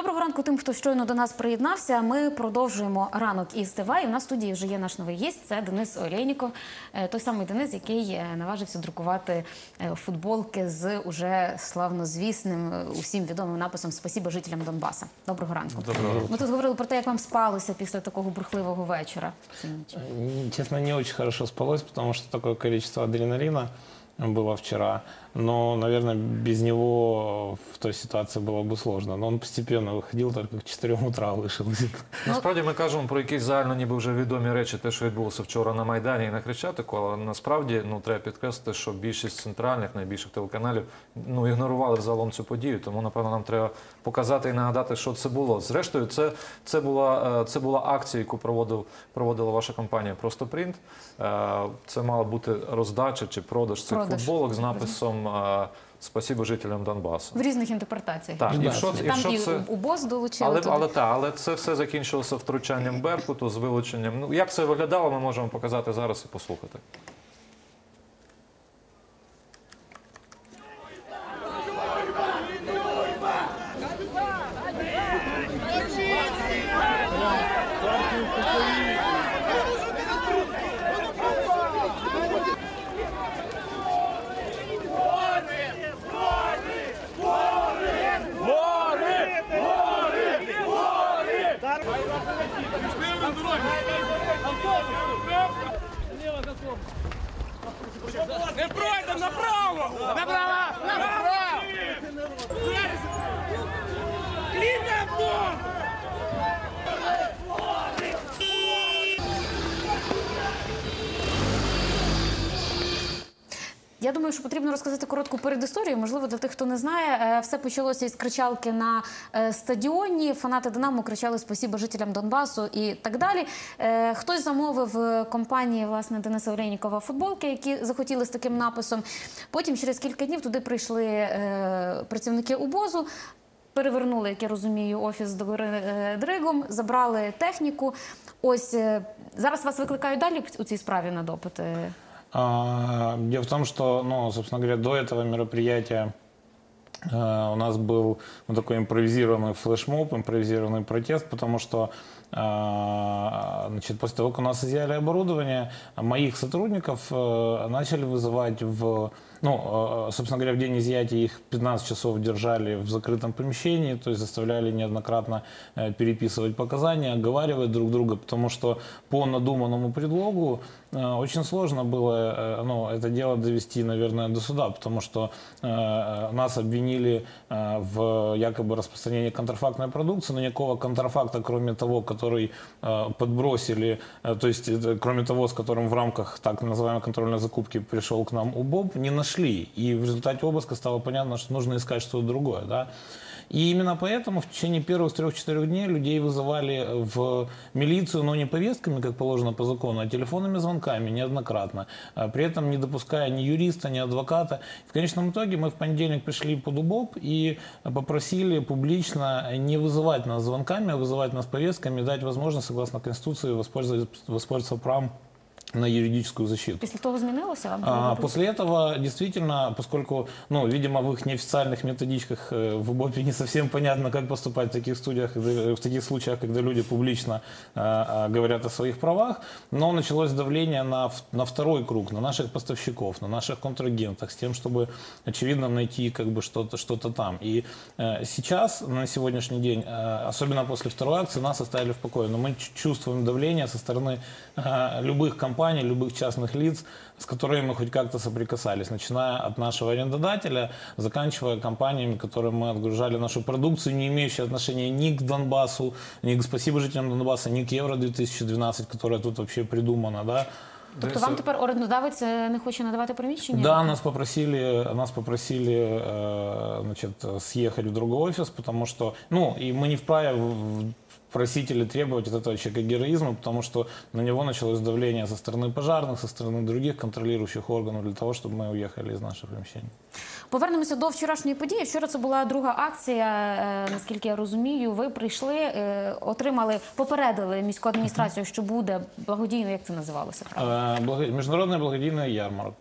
Доброго ранку тим, хто щойно до нас приєднався. Ми продовжуємо ранок із ТВ. І у нас в студії вже є наш новий гість. Це Денис Олєніков, Е, той самий Денис, який е, наважився друкувати е, футболки з уже славнозвісним усім відомим написом Спасіба жителям Донбаса. Доброго ранку. Доброго ранку. Ми тут говорили про те, як вам спалося після такого бурхливого вечора. ночі. Не- очень хорошо спалось, потому что такое количество адреналина было вчера Но, наверное, без него в той ситуации было бы сложно. Но он постепенно выходил, только к 4 утра вышел. Насправді ми кажемо про якісь загально ніби вже відомі речі, те, що відбулося вчора на Майдані і на Хрещатику, але насправді ну, треба підкреслити, що більшість центральних, найбільших телеканалів ну, ігнорували взагалом цю подію. Тому, напевно, нам треба показати і нагадати, що це було. Зрештою, це, це, була, е, це була акція, яку проводив, проводила ваша компанія Просто Принт. Е, Це мала бути роздача чи продаж цих Продаж. футболок з написом Спасибо жителям Донбасу. В різних інтерпретаціях. Так, і в що, і в Там що і це... УБОЗ долучили. Але, туди. але, та, але це все закінчилося втручанням Беркуту з вилученням. Ну, як це виглядало, ми можемо показати зараз і послухати. Я думаю, що потрібно розказати коротку передісторію. Можливо, для тих, хто не знає, Е, все почалося із кричалки на е, стадіоні. Фанати Динамо кричали Спасіба жителям Донбасу і так далі. Е, Хтось замовив компанії власне Дениса Олейнікова футболки, які захотіли з таким написом. Потім через кілька днів туди прийшли працівники УБОЗу. Перевернули, як я розумію, офіс е, Дригом, забрали техніку. Ось зараз вас викликають далі у цій справі на допити. А, Дело в том, что, ну, собственно говоря, до этого мероприятия э, у нас был ну, такой импровизированный флешмоб, импровизированный протест, потому что а, значит, после того, как у нас изъяли оборудование, моих сотрудников э, начали вызывать в ну, э, собственно говоря, в день изъятия их 15 часов держали в закрытом помещении, то есть заставляли неоднократно э, переписывать показания, оговаривать друг друга, потому что по надуманному предлогу э, очень сложно было э, ну, это дело довести, наверное, до суда, потому что нас обвинили в якобы распространении контрафактной продукции, но никакого контрафакта, кроме того, который подбросили, то есть кроме того, с которым в рамках так называемой контрольной закупки пришел к нам УБОБ, не нашли. И в результате обыска стало понятно, что нужно искать что-то другое. Да? И именно поэтому в течение первых трех-четырех дней людей вызывали в милицию, но не повестками, как положено по закону, а телефонными звонками неоднократно, а при этом не допуская ни юриста, ни адвоката. В конечном итоге мы в понедельник пришли под УБОП и попросили публично не вызывать нас звонками, а вызывать нас повестками дать возможность, согласно Конституции, воспользоваться, воспользоваться правом на юридическую защиту. Після того змінилося вам? А, после этого действительно, поскольку, ну, видимо, в их неофициальных методичках э, в УБОПе не совсем понятно, как поступать в таких студиях, когда- в таких случаях, когда люди публично э, э, говорят о своих правах, но началось давление на, на второй круг, на наших поставщиков, на наших контрагентах, с тем, чтобы, очевидно, найти как бы что-то что там. И э, сейчас, на сегодняшний день, э, особенно после второй акции, нас оставили в покое, но мы чувствуем давление со стороны э, любых компаний, любых частных лиц, с которыми мы хоть как-то соприкасались, начиная от нашего арендодателя, заканчивая компаниями, которым мы отгружали нашу продукцию, не имеющую отношения ни к Донбассу, ни к «Спасибо жителям Донбасса», ни к Евро-2012, которая тут вообще придумана, да. Тобто вам тепер орендодавець е, не хоче надавати приміщення? Да, нас попросили, нас попросили э, значит, съехать в другой офис, потому что, ну, и мы не вправе в- в- просить или требовать от этого человека героизма, потому что на него началось давление со стороны пожарных, со стороны других контролирующих органов для того, чтобы мы уехали из наших помещений. Повернемося до вчорашньої події. Вчора це була друга акція. е, Наскільки я розумію, ви прийшли, е, отримали, попередили міську адміністрацію, що буде благодійно, як це називалося? Правда? Э, благо- Международный благодійный ярмарок.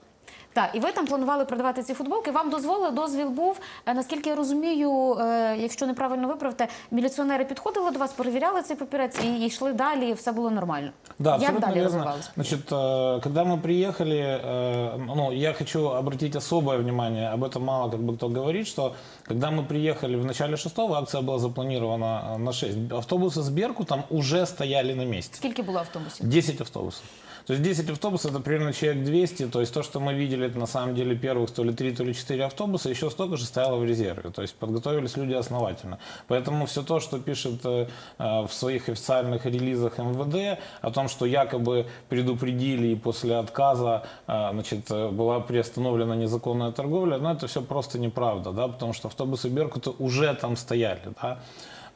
Так, і ви там планували продавати ці футболки. Вам дозволили, дозвіл був. Е, Наскільки я розумію, е, якщо неправильно виправте, міліціонери підходили до вас, перевіряли цей папірець і йшли далі, і все було нормально. Да, Як абсолютно далі верно. розвивалось? Значит, э, когда мы приехали, э, ну, я хочу обратить особое внимание, об этом мало как бы кто говорит, что когда мы приехали в начале шестого, акция была запланирована э, на 6. Автобусы с Беркутом уже стояли на месте. Скільки було автобусів? 10 автобусов. То есть 10 автобусов это примерно человек 200. То есть то, что мы видели, это на самом деле первых то ли 3, то ли 4 автобуса, еще столько же стояло в резерве. То есть подготовились люди основательно. Поэтому все то, что пишет э, э, в своих официальных релизах МВД о том, что якобы предупредили и после отказа э, значит, была приостановлена незаконная торговля, ну это все просто неправда, да, потому что автобусы Беркута уже там стояли. Да.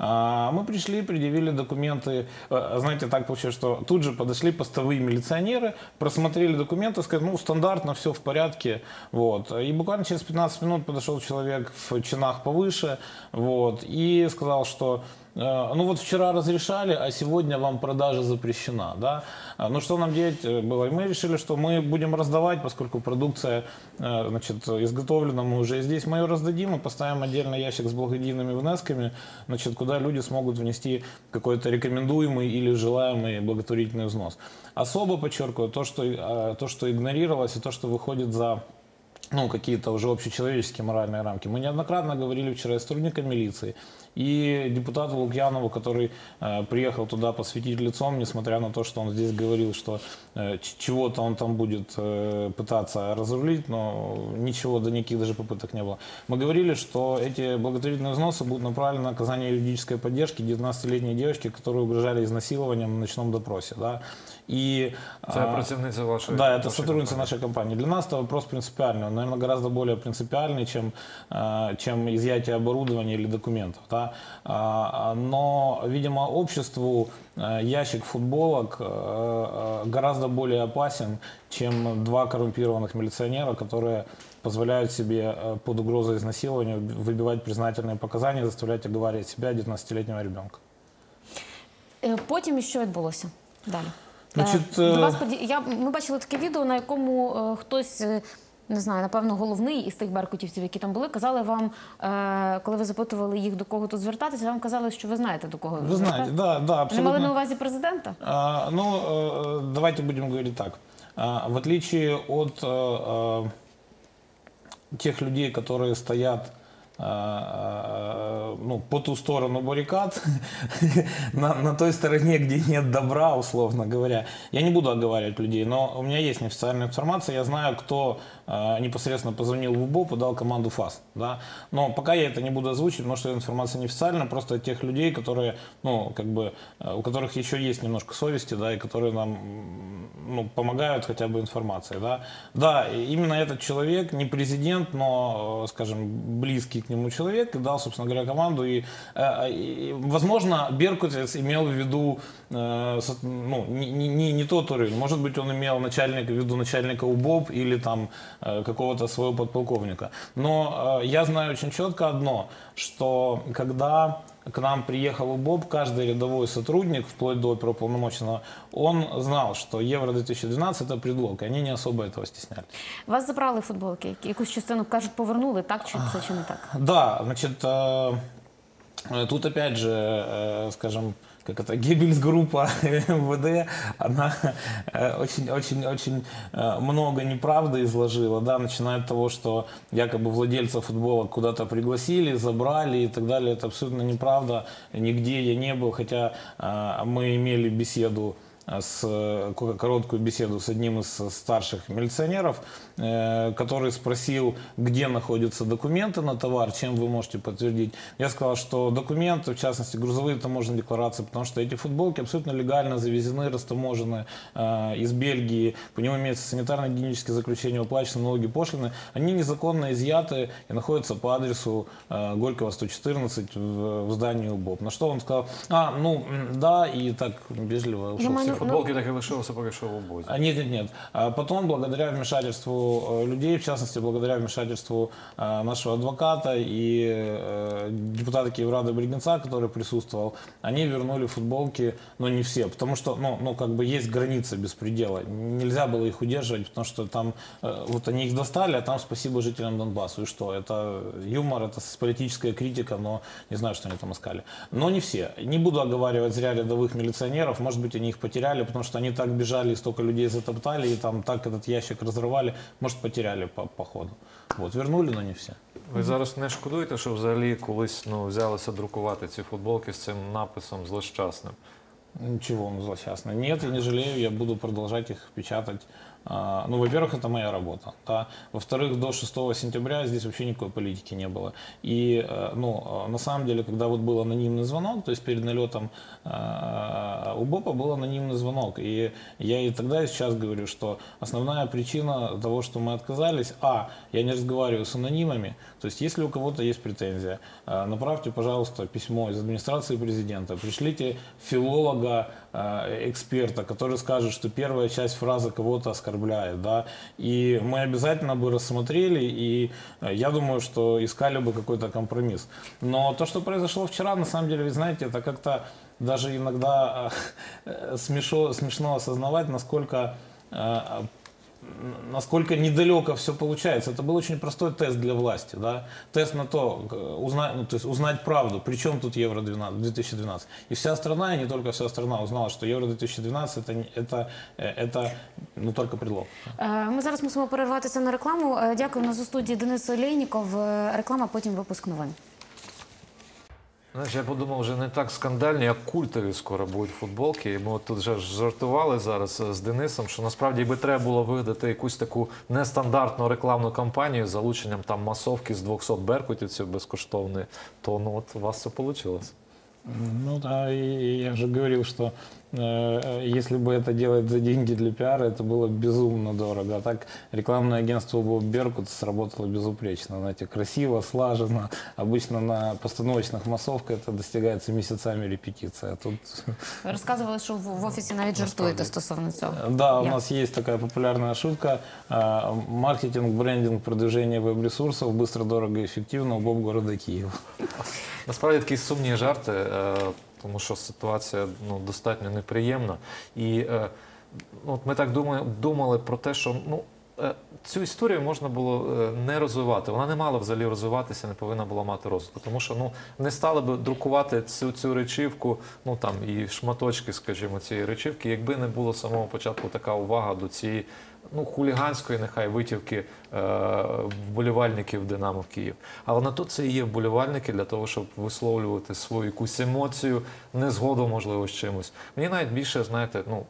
А, Мы пришли, предъявили документы. Э, Знаете, так получилось, что тут же подошли постовые милиционеры, просмотрели документы, сказали, ну, стандартно, все в порядке. Вот. И буквально через 15 минут подошел человек в чинах повыше вот, и сказал, что ну вот вчера разрешали, а сегодня вам продажа запрещена, да. А, Ну что нам делать э, было? И мы решили, что мы будем раздавать, поскольку продукция, э, значит, изготовлена, мы уже здесь, мы ее раздадим и поставим отдельный ящик с благодійными внесками, значит, куда люди смогут внести какой-то рекомендуемый или желаемый благотворительный взнос. Особо подчеркиваю то, что, э, то, что игнорировалось и то, что выходит за ну, какие-то уже общечеловеческие моральные рамки. Мы неоднократно говорили вчера и сотрудникам милиции, и депутату Лукьянову, который э, приехал туда посветить лицом, несмотря на то, что он здесь говорил, что э, чего-то он там будет э, пытаться разрулить, но ничего, да никаких даже попыток не было. Мы говорили, что эти благотворительные взносы будут направлены на оказание юридической поддержки 19-летней девочки, которую угрожали изнасилованием на ночном допросе. Да? И, Це а, працівниця вашої да, это вашої сотрудница компанії. нашей компании. Для нас это вопрос принципиальный, он, наверное, гораздо более принципиальный, чем, э, чем изъятие оборудования или документов. Да? А, Но, видимо, обществу э, ящик футболок э, э, гораздо более опасен, чем два коррумпированных милиционера, которые позволяют себе э, под угрозой изнасилования выбивать признательные показания, заставлять оговаривать себя 19-летнего ребенка. Е, Потім і що відбулося далі? Значить, Е, е, до вас поді- я, ми бачили таке відео, на якому е, хтось. е, Не знаю, напевно, головний із тих беркутівців, які там були, казали вам, е, коли ви запитували їх до кого тут звертатися, вам казали, що ви знаєте до кого Вы знаете, да, да, Вони абсолютно. мали на увазі президента? А, Ну, э, давайте будем говорить так. А, В отличие от э, э, тех людей, которые стоят э, э, Ну, по ту сторону баррикад, на, на той стороне, где нет добра, условно говоря. Я не буду оговаривать людей, но у меня есть неофициальная информация, я знаю, кто э, непосредственно позвонил в УБОП и дал команду ФАС. Да? Но пока я это не буду озвучивать, потому что информация неофициальная, просто тех людей, которые, ну, как бы, у которых еще есть немножко совести, да, и которые нам ну, помогают хотя бы информацией. Да? да, именно этот человек, не президент, но, скажем, близкий к нему человек, дал, собственно говоря, команду. И, э, и, возможно, Беркутец имел в виду э, ну, не, не- не, тот уровень. Может быть, он имел начальника, в виду начальника УБОП или там э, какого-то своего подполковника. Но я знаю очень четко одно, что когда к нам приехал УБОП, каждый рядовой сотрудник, вплоть до оперуполномоченного, он знал, что Евро-2012 это предлог, и они не особо этого стеснялись. Вас забрали футболки, які- якусь частину кажуть, повернули, так чи це чи не так? Да, значит, э, э, тут опять же, э, скажем, как это, Геббельс-группа МВД, она очень-очень-очень много неправды изложила, да, начиная от того, что якобы владельца футбола куда-то пригласили, забрали и так далее. Это абсолютно неправда. Нигде я не был, хотя э, мы имели беседу с, ко- короткую беседу с одним из старших милиционеров, э, который спросил, где находятся документы на товар, чем вы можете подтвердить. Я сказал, что документы, в частности грузовые таможенные декларации, потому что эти футболки абсолютно легально завезены, растаможены э, из Бельгии, по нему имеется санитарно-гигиенические заключения, уплачены налоги, пошлины. Они незаконно изъяты и находятся по адресу э, Горького 114 в, здании УБОП. На что он сказал, а, ну, да, и так вежливо ушел. На Ну, Футболки так і лишилися поки що в обозі. А, Нет, нет, нет. А Потом, благодаря вмешательству э, людей, в частности, благодаря вмешательству э, нашего адвоката и э, депутата Киеврада Бригенца, который присутствовал, они вернули футболки, но не все, потому что, ну, ну, как бы есть граница беспредела. Нельзя было их удерживать, потому что там, вот они их достали, а там спасибо жителям Донбасса. И что? Это юмор, это политическая критика, но не знаю, что они там искали. Но не все. Не буду оговаривать зря рядовых милиционеров, может быть, они их потеряли, потому что они так бежали, и столько людей затоптали, и там так этот ящик разрывали, может, потеряли по, по ходу. Вот, вернули, но не все. Ви зараз не шкодуєте, що взагалі колись ну, взялися друкувати ці футболки з цим написом злощасним? Ничего он злосчастный. Нет, я не жалею, я буду продолжать их печатать. А, Ну, во-первых, это моя работа. Да? Во-вторых, до 6 сентября здесь вообще никакой политики не было. И, э, ну, э, на самом деле, когда вот был анонимный звонок, то есть перед налетом э, у БОПа был анонимный звонок. И я и тогда, и сейчас говорю, что основная причина того, что мы отказались, а, я не разговариваю с анонимами, то есть если у кого-то есть претензия, направьте, пожалуйста, письмо из администрации президента, пришлите филолога, эксперта, который скажет, что первая часть фразы кого-то оскорбляет, да, и мы обязательно бы рассмотрели, и э, я думаю, что искали бы какой-то компромисс. Но то, что произошло вчера, на самом деле, вы знаете, это как-то даже иногда э, смешо, смешно осознавать, насколько э, насколько недалеко все получается. Это был очень простой тест для власти, да? тест на то, к- узнать, ну, то есть узнать правду, при чем тут Евро 12 2012. И вся страна, и не только вся страна, узнала, что Евро 2012 это, не- это, э, это ну, только предлог. Е, Ми зараз мусимо перерватися на рекламу. Е, Дякую. У нас у студії Денис Олейніков. Е, Реклама, потім випуск новин. Знаєш, я подумав, вже не так скандальні, як культові скоро будуть футболки. І ми от тут вже жартували зараз е, з Денисом, що насправді би треба було видати якусь таку нестандартну рекламну кампанію з залученням там масовки з 200 беркутівців безкоштовної, то ну от у вас це вийшло. Ну да, и я же говорил, что э, если бы это делать за деньги для пиара, это было безумно дорого. А так рекламное агентство Боб Беркут сработало безупречно. Знаете, красиво, слаженно. Обычно на постановочных массовках это достигается месяцами репетиции. А тут Ви розказували, що в в офісі навіть жартуєте стосовно цього. Да, у Я. нас есть такая популярная шутка. А, Маркетинг, брендинг, продвижение веб-ресурсов быстро, дорого и эффективно у Боб города Киева. Насправді такі сумні жарти, е, тому що ситуація ну, достатньо неприємна. І е, ну, от ми так думали, думали про те, що ну, е, цю історію можна було е, не розвивати. Вона не мала взагалі розвиватися, не повинна була мати розвитку. Тому що ну, не стали б друкувати цю, цю речівку, ну там і шматочки, скажімо, цієї речівки, якби не було з самого початку така увага до цієї. Ну, хуліганської, нехай витівки е, вболівальників Динамо в Київ. Але на то це і є вболівальники для того, щоб висловлювати свою якусь емоцію, незгоду, можливо, з чимось. Мені навіть більше, знаєте, ну.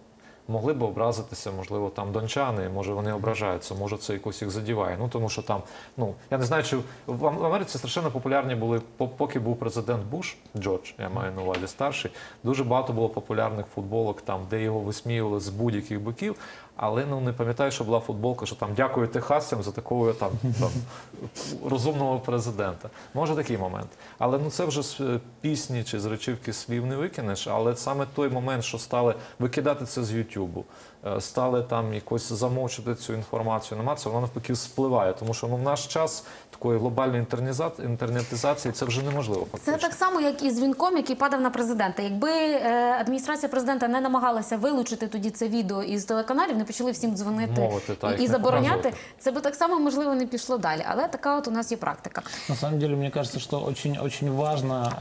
Могли б образитися, можливо, там дончани, може вони ображаються, може це якось їх задіває. Ну тому що там, ну я не знаю, чи в Америці страшенно популярні були, по- поки був президент Буш, Джордж, я маю на увазі старший. Дуже багато було популярних футболок, там, де його висміювали з будь-яких боків. Але ну не пам'ятаю, що була футболка, що там дякую техасцям за такого там, там розумного президента. Може такий момент. Але ну це вже з е, пісні чи з речівки слів не викинеш. Але саме той момент, що стали викидати це з Ютубу, стали там якось замовчувати цю інформацію, нема це, вона навпаки спливає. Тому що ну в наш час такої глобальної інтернетизації це вже неможливо. Це так само, як і з дзвінком, який падав на президента. Якби е, адміністрація президента не намагалася вилучити тоді це відео із телеканалів, не почали всім дзвонити Мовити, та, і, і забороняти, показувати. це би так само можливо не пішло далі. Але така от у нас є практика. На самом деле, мне кажется, что очень, очень важно,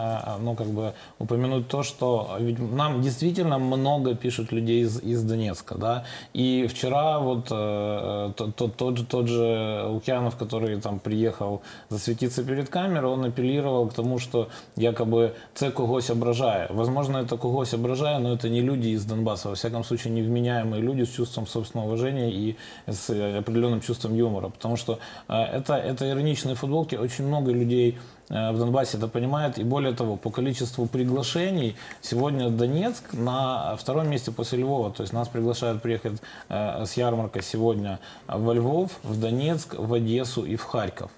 ну, как бы упомянуть то, что ведь нам действительно много пишут людей из, из Донецка, да, и вчера вот э, тот, тот, тот, тот же Лукьянов, который там приехал засветиться перед камерой, он апеллировал к тому, что якобы це когось ображає. Возможно, это когось ображає, но это не люди из Донбасса, во всяком случае, невменяемые люди с чувством собственного уважения и с э, определенным чувством юмора, потому что э, это, это ироничные футболки, очень много людей э, в Донбассе это понимает, и более того, по количеству приглашений сегодня Донецк на втором месте после Львова, то есть нас приглашают приехать э, с ярмаркой сегодня во Львов, в Донецк, в Одессу и в Харьков.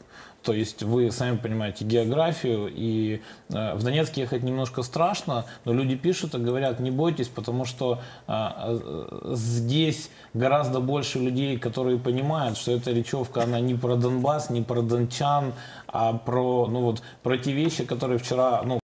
То есть вы сами понимаете географию, и э, в Донецк ехать немножко страшно, но люди пишут и говорят, не бойтесь, потому что а, э, здесь гораздо больше людей, которые понимают, что эта речевка, она не про Донбасс, не про дончан, а про, ну вот, про те вещи, которые вчера, ну,